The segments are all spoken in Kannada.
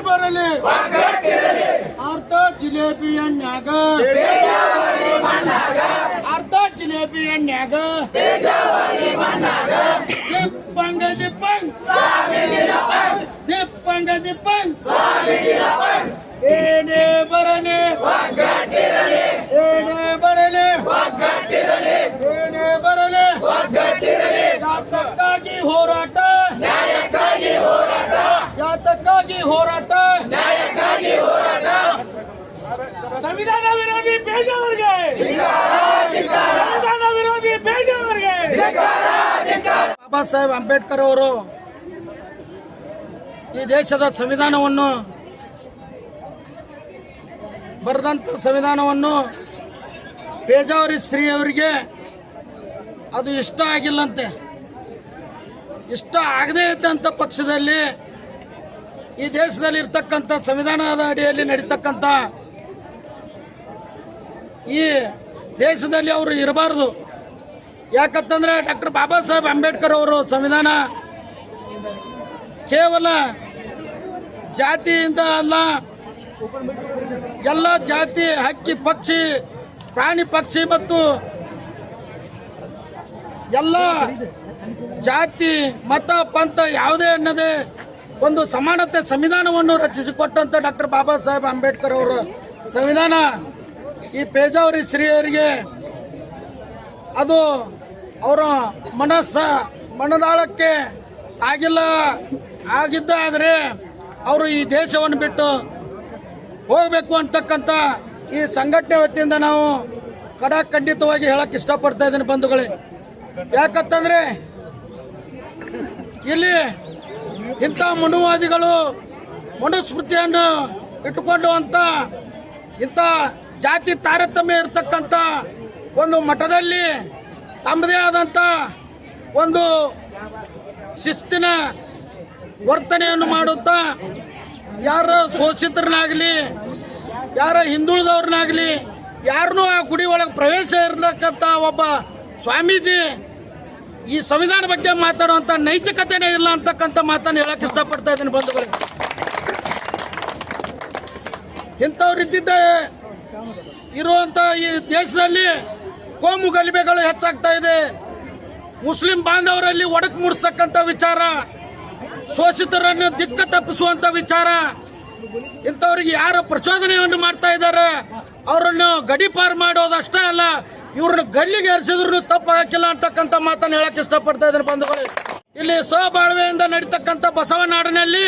ಬರಲಿ ಅರ್ಧ ಜಿಲೇಬಿ ಎಣ್ಣಾಗ ಅರ್ಧ ಜಿಲೇಬಿ ಎಣ್ಣಾಗ ದಿಪ್ಪಂಗ ದಿಪ್ಪಂಗ್ ದಿಪ್ಪಂಗ ದಿಪ್ಪಂಗ್ ಬಾಬಾ ಸಾಹೇಬ್ ಅಂಬೇಡ್ಕರ್ ಅವರು ಈ ದೇಶದ ಸಂವಿಧಾನವನ್ನು ಬರೆದಂಥ ಸಂವಿಧಾನವನ್ನು ಪೇಜಾವರಿ ಸ್ತ್ರೀಯವರಿಗೆ ಅದು ಇಷ್ಟ ಆಗಿಲ್ಲಂತೆ. ಇಷ್ಟ ಆಗದೇ ಇದ್ದಂಥ ಪಕ್ಷದಲ್ಲಿ ಈ ದೇಶದಲ್ಲಿ ಇರ್ತಕ್ಕಂಥ ಸಂವಿಧಾನದ ಅಡಿಯಲ್ಲಿ ನಡೀತಕ್ಕಂಥ ಈ ದೇಶದಲ್ಲಿ ಅವರು ಇರಬಾರ್ದು. ಯಾಕಂತಂದ್ರೆ ಡಾಕ್ಟರ್ ಬಾಬಾ ಸಾಹೇಬ್ ಅಂಬೇಡ್ಕರ್ ಅವರು ಸಂವಿಧಾನ ಕೇವಲ ಜಾತಿಯಿಂದ ಅಲ್ಲ, ಎಲ್ಲ ಜಾತಿ, ಹಕ್ಕಿ, ಪಕ್ಷಿ, ಪ್ರಾಣಿ, ಪಕ್ಷಿ ಮತ್ತು ಎಲ್ಲ ಜಾತಿ, ಮತ, ಪಂಥ ಯಾವುದೇ ಅನ್ನದೇ ಒಂದು ಸಮಾನತೆ ಸಂವಿಧಾನವನ್ನು ರಚಿಸಿಕೊಟ್ಟಂತ ಡಾಕ್ಟರ್ ಬಾಬಾ ಸಾಹೇಬ್ ಅಂಬೇಡ್ಕರ್ ಅವರ ಸಂವಿಧಾನ. ಈ ಪೇಜಾವರಿ ಸ್ತ್ರೀಯರಿಗೆ ಅದು ಅವರ ಮನಸ್ಸ ಮನದಾಳಕ್ಕೆ ಆಗಿಲ್ಲ. ಆಗಿದ್ದ ಆದರೆ ಅವರು ಈ ದೇಶವನ್ನು ಬಿಟ್ಟು ಹೋಗಬೇಕು ಅಂತಕ್ಕಂಥ ಈ ಸಂಘಟನೆ ವತಿಯಿಂದ ನಾವು ಕಡಾ ಖಂಡಿತವಾಗಿ ಹೇಳಕ್ಕೆ ಇಷ್ಟಪಡ್ತಾ ಇದ್ದೀನಿ ಬಂಧುಗಳೇ. ಯಾಕಂತಂದ್ರೆ ಇಲ್ಲಿ ಇಂಥ ಮನುವಾದಿಗಳು ಮನುಸ್ಮೃತಿಯನ್ನು ಇಟ್ಟುಕೊಂಡು ಅಂತ ಇಂಥ ಜಾತಿ ತಾರತಮ್ಯ ಇರತಕ್ಕಂಥ ಒಂದು ಮಠದಲ್ಲಿ ತಮ್ಮದೇ ಆದಂಥ ಒಂದು ಶಿಸ್ತಿನ ವರ್ತನೆಯನ್ನು ಮಾಡುತ್ತಾ ಯಾರ ಶೋಷಿತರನ್ನಾಗಲಿ, ಯಾರ ಹಿಂದುಳಿದವ್ರನ್ನಾಗಲಿ, ಯಾರನ್ನೂ ಆ ಗುಡಿ ಒಳಗೆ ಪ್ರವೇಶ ಇರತಕ್ಕಂಥ ಒಬ್ಬ ಸ್ವಾಮೀಜಿ ಈ ಸಂವಿಧಾನ ಬಗ್ಗೆ ಮಾತಾಡುವಂಥ ನೈತಿಕತೆನೇ ಇಲ್ಲ ಅಂತಕ್ಕಂಥ ಮಾತನ್ನು ಹೇಳಕ್ಕೆ ಇಷ್ಟಪಡ್ತಾ ಇದ್ದೀನಿ ಬಂಧುಗಳು. ಇಂಥವ್ರು ಇದ್ದಿದ್ದ ಇರುವಂಥ ಈ ದೇಶದಲ್ಲಿ ಕೋಮು ಗಲಿಬೆಗಳು ಹೆಚ್ಚಾಗ್ತಾ ಇದೆ. ಮುಸ್ಲಿಂ ಬಾಂಧವರಲ್ಲಿ ಒಡಕು ಮೂಡಿಸ್ತಕ್ಕಂಥ ವಿಚಾರ, ಶೋಷಿತರನ್ನು ದಿಕ್ಕ ತಪ್ಪಿಸುವಂತ ವಿಚಾರ, ಇಂಥವ್ರಿಗೆ ಯಾರು ಪ್ರಚೋದನೆಯನ್ನು ಮಾಡ್ತಾ ಇದ್ದಾರೆ. ಅವರನ್ನು ಗಡಿಪಾರು ಮಾಡೋದಷ್ಟೇ ಅಲ್ಲ, ಇವ್ರನ್ನ ಗಲ್ಲಿಗೆ ಎರಿಸಿದ್ರು ತಪ್ಪು ಹಾಕಿಲ್ಲ ಅಂತಕ್ಕಂಥ ಮಾತನ್ನು ಹೇಳಕ್ಕೆ ಇಷ್ಟಪಡ್ತಾ ಇದ್ದಾರೆ ಬಂಧುಗಳು. ಇಲ್ಲಿ ಸಹಬಾಳ್ವೆಯಿಂದ ನಡೀತಕ್ಕಂಥ ಬಸವನಾಡಿನಲ್ಲಿ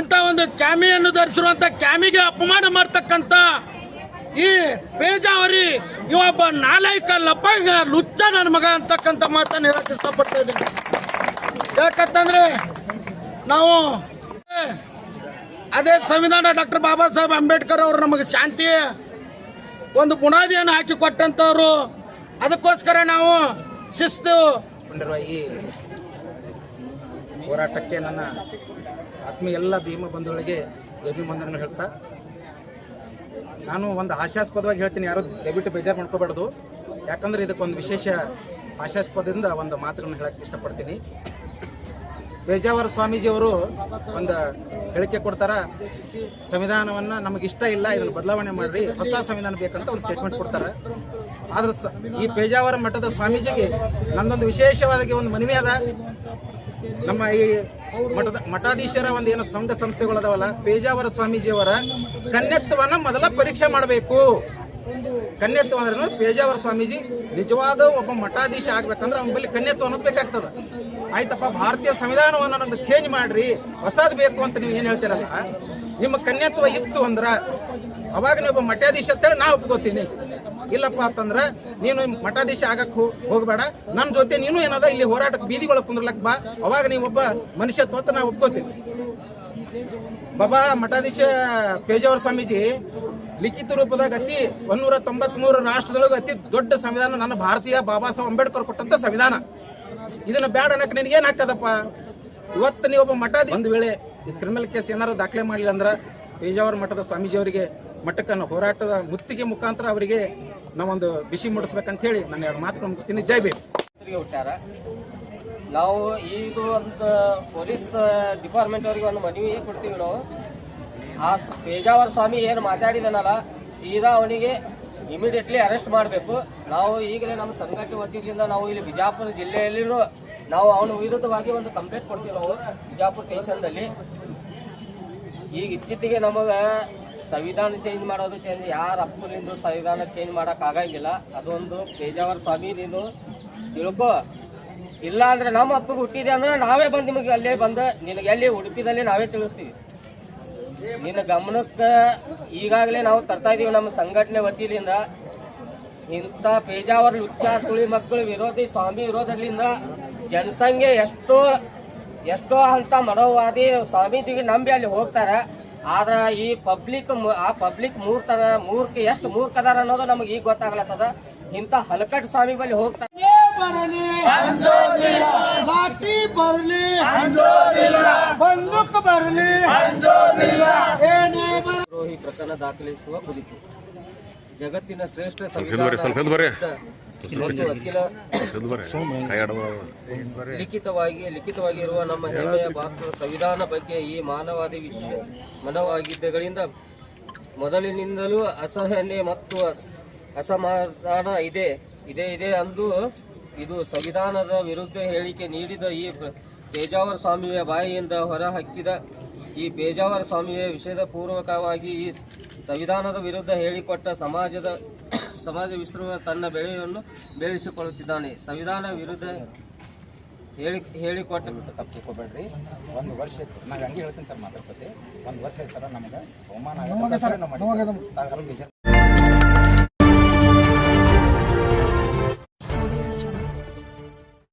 ಇಂಥ ಒಂದು ಕ್ಯಾಮಿಯನ್ನು ಧರಿಸಿರುವಂಥ ಕ್ಯಾಮಿಗೆ ಅಪಮಾನ ಮಾಡ್ತಕ್ಕಂಥ ಈ ಪೇಜಾವರಿ ಇವೊಬ್ಬ ನಾಲಾಯಕ ಲಪಂಗ ಲುಚ್ಚ ನನ್ನ ಮಗ ಅಂತಕ್ಕಂಥ ಮಾತನ್ನು ಹೇಳಕ್ ಇಷ್ಟಪಡ್ತಾ ಇದ್ದೀನಿ. ಯಾಕಂತಂದ್ರೆ ನಾವು ಅದೇ ಸಂವಿಧಾನ ಡಾಕ್ಟರ್ ಬಾಬಾ ಸಾಹೇಬ್ ಅಂಬೇಡ್ಕರ್ ಅವರು ನಮಗೆ ಶಾಂತಿ ಒಂದು ಬುನಾದಿಯನ್ನು ಹಾಕಿ ಕೊಟ್ಟಂತವ್ರು ಅದಕ್ಕೋಸ್ಕರ ನಾವು ಶಿಸ್ತು ಹೋರಾಟಕ್ಕೆ ನನ್ನ ಆತ್ಮೀಯ ಎಲ್ಲ ಭೀಮ ಬಂಧುಗಳಿಗೆ ಜಯಭಿವಂದನೆಗಳು ಹೇಳ್ತಾ ನಾನು ಒಂದು ಹಾಸ್ಯಾಸ್ಪದವಾಗಿ ಹೇಳ್ತೀನಿ, ಯಾರು ದಯವಿಟ್ಟು ಬೇಜಾರು ಮಾಡ್ಕೋಬಾರ್ದು. ಯಾಕಂದ್ರೆ ಇದಕ್ಕೊಂದು ವಿಶೇಷ ಹಾಸ್ಯಾಸ್ಪದದಿಂದ ಒಂದು ಮಾತುಗಳನ್ನು ಹೇಳಕ್ಕೆ ಇಷ್ಟಪಡ್ತೀನಿ. ಬೇಜಾವರ ಸ್ವಾಮೀಜಿಯವರು ಒಂದು ಹೇಳಿಕೆ ಕೊಡ್ತಾರ, ಸಂವಿಧಾನವನ್ನ ನಮಗೆ ಇಷ್ಟ ಇಲ್ಲ, ಇದನ್ನು ಬದಲಾವಣೆ ಮಾಡಿ ಹೊಸ ಸಂವಿಧಾನ ಬೇಕಂತ ಒಂದು ಸ್ಟೇಟ್ಮೆಂಟ್ ಕೊಡ್ತಾರೆ. ಆದ್ರೆ ಈ ಪೇಜಾವರ ಮಠದ ಸ್ವಾಮೀಜಿಗೆ ನನ್ನೊಂದು ವಿಶೇಷವಾದ ಒಂದು ಮನವಿ ಅದ. ನಮ್ಮ ಈ ಮಠದ ಮಠಾಧೀಶರ ಒಂದು ಏನು ಸಂಘ ಸಂಸ್ಥೆಗಳದಾವಲ್ಲ, ಪೇಜಾವರ ಸ್ವಾಮೀಜಿಯವರ ಕನ್ಯತ್ವನ ಮೊದಲ ಪರೀಕ್ಷೆ ಮಾಡಬೇಕು. ಕನ್ಯತ್ವ ಅಂದ್ರೆ ಪೇಜಾವರ ಸ್ವಾಮೀಜಿ ನಿಜವಾಗ ಒಬ್ಬ ಮಠಾಧೀಶ ಆಗ್ಬೇಕಂದ್ರೆ ಅವನ ಕನ್ಯತ್ವ ಅನ್ನೋದು ಬೇಕಾಗ್ತದ. ಆಯ್ತಪ್ಪ, ಭಾರತೀಯ ಸಂವಿಧಾನವನ್ನು ನನಗೆ ಚೇಂಜ್ ಮಾಡ್ರಿ, ಹೊಸದು ಬೇಕು ಅಂತ ನೀವು ಏನು ಹೇಳ್ತೀರಲ್ಲ, ನಿಮ್ಮ ಕನ್ಯತ್ವ ಇತ್ತು ಅಂದ್ರೆ ಅವಾಗ ನೀವು ಮಠಾಧೀಶ ಅಂತೇಳಿ ನಾ ಒಪ್ಕೋತೀನಿ. ಇಲ್ಲಪ್ಪ ಅಂತಂದ್ರೆ ನೀನು ಮಠಾಧೀಶ ಆಗಕ್ಕೆ ಹೋಗಬೇಡ. ನಮ್ಮ ಜೊತೆ ನೀನು ಏನದ ಇಲ್ಲಿ ಹೋರಾಟಕ್ಕೆ ಬೀದಿಗೊಳಗೆ ಕುಂದ್ರಲಕ್ ಬಾ. ಅವಾಗ ನೀವೊಬ್ಬ ಒಬ್ಬ ಮನುಷ್ಯತ್ವ ಅಂತ ನಾ ಒಪ್ಕೋತೀನಿ ಬಾಬಾ ಮಠಾಧೀಶ ಪೇಜಾವರ ಸ್ವಾಮೀಜಿ ಲಿಖಿತ ರೂಪದಾಗ ಅತಿ ಒಂದೂರ ತೊಂಬತ್ಮೂರು ರಾಷ್ಟ್ರದೊಳಗೆ ಅತಿ ದೊಡ್ಡ ಸಂವಿಧಾನ ನನ್ನ ಭಾರತೀಯ ಬಾಬಾ ಸಾಹೇಬ್ ಅಂಬೇಡ್ಕರ್ ಕೊಟ್ಟಂತ ಸಂವಿಧಾನ. ಇದನ್ನ ಬ್ಯಾಡ ಅನ್ನಕ್ಕೆ ನಿನಗೆ ಏನ್ ಹಾಕದಪ್ಪ ಇವತ್ತು ನೀವೊಬ್ಬ ಮಠಾಧಿ ಒಂದು ವೇಳೆ ಕ್ರಿಮಿನಲ್ ಕೇಸ್ ಏನಾರು ದಾಖಲೆ ಮಾಡಲಿಲ್ಲ ಅಂದ್ರೆ ಪೇಜಾವರ ಮಠದ ಸ್ವಾಮೀಜಿ ಅವರಿಗೆ ಮಠಕ್ಕನ್ನು ಹೋರಾಟದ ಮುತ್ತಿಗೆ ಮುಖಾಂತರ ಅವರಿಗೆ ನಾವೊಂದು ಬಿಸಿ ಮೂಡಿಸ್ಬೇಕಂತ ಹೇಳಿ ನಾನು ಎರಡು ಮಾತು ಮುಗಿಸ್ತೀನಿ. ಜೈ ಭೀಮ್. ಹುಟ್ಟ್ಯಾರ? ನಾವು ಈಗ ಒಂದು ಪೊಲೀಸ್ ಡಿಪಾರ್ಟ್ಮೆಂಟ್ ಅವರಿಗೆ ಒಂದು ಮನವಿ ಕೊಡ್ತೀವಿ ನಾವು? ಆ ಪೇಜಾವರ ಸ್ವಾಮಿ ಏನು ಮಾತಾಡಿದನಲ್ಲ, ಸೀದಾ ಅವನಿಗೆ ಇಮಿಡಿಯೇಟ್ಲಿ ಅರೆಸ್ಟ್ ಮಾಡಬೇಕು. ನಾವು ಈಗಲೇ ನಮ್ಮ ಸಂಘಟನೆ ವತಿಯಿಂದ ನಾವು ಇಲ್ಲಿ ಬಿಜಾಪುರ ಜಿಲ್ಲೆಯಲ್ಲಿರು ನಾವು ಅವನ ವಿರುದ್ಧವಾಗಿ ಒಂದು ಕಂಪ್ಲೇಂಟ್ ಕೊಡ್ತೀವಿ ನಾವು, ಬಿಜಾಪುರ ಸ್ಟೇಷನ್ದಲ್ಲಿ ಈಗ ಇಚ್ಚಿತ್ತಿಗೆ ನಮಗೆ ಸಂವಿಧಾನ ಚೇಂಜ್ ಮಾಡೋದು ಚೇಂಜ್ ಯಾರ ಅಪ್ಪನಿಂದ ಸಂವಿಧಾನ ಚೇಂಜ್ ಮಾಡಕ್ ಆಗಂಗಿಲ್ಲ. ಅದೊಂದು ಪೇಜಾವರ ಸ್ವಾಮಿ ನೀನು ತಿಳ್ಕೊ. ಇಲ್ಲ ಅಂದ್ರೆ ನಮ್ಮ ಅಪ್ಪಗೆ ಹುಟ್ಟಿದೆ ಅಂದ್ರೆ ನಾವೇ ಬಂದು ನಿಮಗೆ ಅಲ್ಲೇ ಬಂದು, ನಿನಗೆ ಎಲ್ಲಿ ಉಡುಪಿದಲ್ಲಿ ನಾವೇ ತಿಳಿಸ್ತೀವಿ. ನಿನ್ನ ಗಮನಕ್ಕೆ ಈಗಾಗಲೇ ನಾವು ತರ್ತಾ ಇದೀವಿ ನಮ್ಮ ಸಂಘಟನೆ ವತಿಯಿಂದ. ಇಂಥ ಪೇಜಾವರ ಲುಚ್ಚ, ಸುಳಿ ಮಕ್ಕಳು ವಿರೋಧಿ, ಸ್ವಾಮಿ ವಿರೋಧದಿಂದ ಜನಸಂಖ್ಯೆ ಎಷ್ಟೋ ಎಷ್ಟೋ ಅಂತ ಮನೋವಾದಿ ಸ್ವಾಮೀಜಿಗೆ ನಂಬಿ ಅಲ್ಲಿ ಹೋಗ್ತಾರೆ. ಆದ್ರ ಈ ಪಬ್ಲಿಕ್ ಆ ಪಬ್ಲಿಕ್ ಮೂರ್ತರ ಮೂರ್ಖ ಎಷ್ಟು ಮೂರ್ಖ ಅದಾರ ಅನ್ನೋದು ನಮಗೆ ಈಗ ಗೊತ್ತಾಗ್ಲತ್ತದ. ಇಂಥ ಹಲಕಟ್ ಸ್ವಾಮಿ ಬಳಿ ಹೋಗ್ತಾರೆ ಬರಲಿ ಲಾಠಿ ಬರಲಿ. ಬಂದೂಕ್ ಬರಲಿ. ಏನೇ ಬರಲಿ ದ್ರೋಹಿ ಪ್ರಕರಣ ದಾಖಲಿಸುವ ಕುರಿತು ಜಗತ್ತಿನ ಶ್ರೇಷ್ಠ ಸ್ವಲ್ಪ ಲಿಖಿತವಾಗಿ ಲಿಖಿತವಾಗಿರುವ ನಮ್ಮ ಹೆಮ್ಮೆಯ ಭಾರತದ ಸಂವಿಧಾನ ಬಗ್ಗೆ ಈ ಮಾನವಾದಿ ವಿಷಯ ಮನವಾಗಿದ್ದಗಳಿಂದ ಮೊದಲಿನಿಂದಲೂ ಅಸಹನೆ ಮತ್ತು ಅಸ್- ಅಸಮಾಧಾನ ಇದೆ ಇದೆ ಇದೆ ಅಂದು ಇದು ಸಂವಿಧಾನದ ವಿರುದ್ಧ ಹೇಳಿಕೆ ನೀಡಿದ ಈ ಪೇಜಾವರ್ ಪೇಜಾವರ ಸ್ವಾಮಿಯ ಬಾಯಿಯಿಂದ ಹೊರಹಾಕಿದ ಈ ಪೇಜಾವರ ಸ್ವಾಮಿಯ ವಿಷಯದ ಪೂರ್ವಕವಾಗಿ ಈ ಸಂವಿಧಾನದ ವಿರುದ್ಧ ಹೇಳಿಕೊಟ್ಟ ಸಮಾಜದ ಸಮಾಜ ವಿಶ್ವ ತನ್ನ ಬೆಳೆಯನ್ನು ಬೆಳೆಸಿಕೊಳ್ಳುತ್ತಿದ್ದಾನೆ. ಸಂವಿಧಾನ ವಿರುದ್ಧ ಹೇಳಿ ಹೇಳಿಕೊಟ್ಟ ತಪ್ಪು ತಿಳ್ಕೊಬೇಡ್ರಿ ಒಂದು ವರ್ಷ ನಾನು ಹಂಗೆ ಹೇಳ್ತೀನಿ ಸರ್ ಮಾತಾಡ್ಕೊತಿ ಒಂದು ವರ್ಷ ಸರ ಬಹುಮಾನ ಅವಮಾನ